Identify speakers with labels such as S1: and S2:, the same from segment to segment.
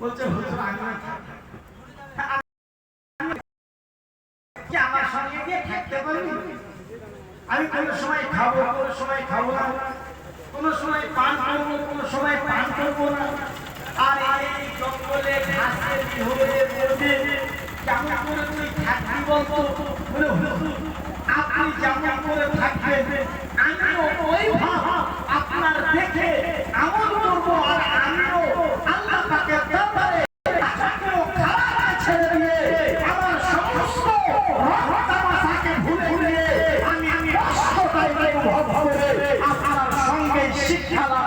S1: বলছে, হুজুর আমি আমার সঙ্গে গিয়ে থাকতে পারবি আমি কোনো সময় খাব, কোনো সময় খাব না। কোনো সময় পান করব, কোনো সময় পান করব না। আর এই জঙ্গলে ঘাসের ঝোলের মধ্যে কেমন করে তুই থাকবি বলতো? আপনি যেমন করে থাকবেন আমিও ওই ভাব আপনার দেখে আমল করব আর আমিও আল্লাহ পাকের দরবারে সকল খারাপকে ছেড়ে দিয়ে আমার সমস্ত রক্তামাশাকে ভুলে গিয়ে আমি আমি কষ্টটাই অনুভব করে আপনার সঙ্গে শিক্ষা লাভ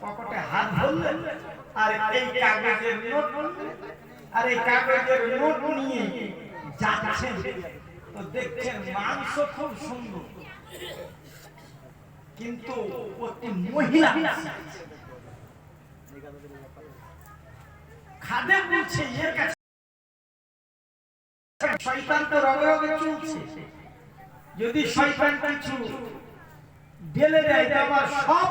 S1: পকেটে হাত আর এই কাগজের নোট আর এই কাগজের নোট নিয়ে যাচ্ছেন। তো দেখছেন মাংস খুব সুন্দর। কিন্তু মহিলা খাদে বলছে এর কাছে শয়তান তো রগে রগে চলছে। যদি শয়তান কিছু ঢেলে দেয় আমার সব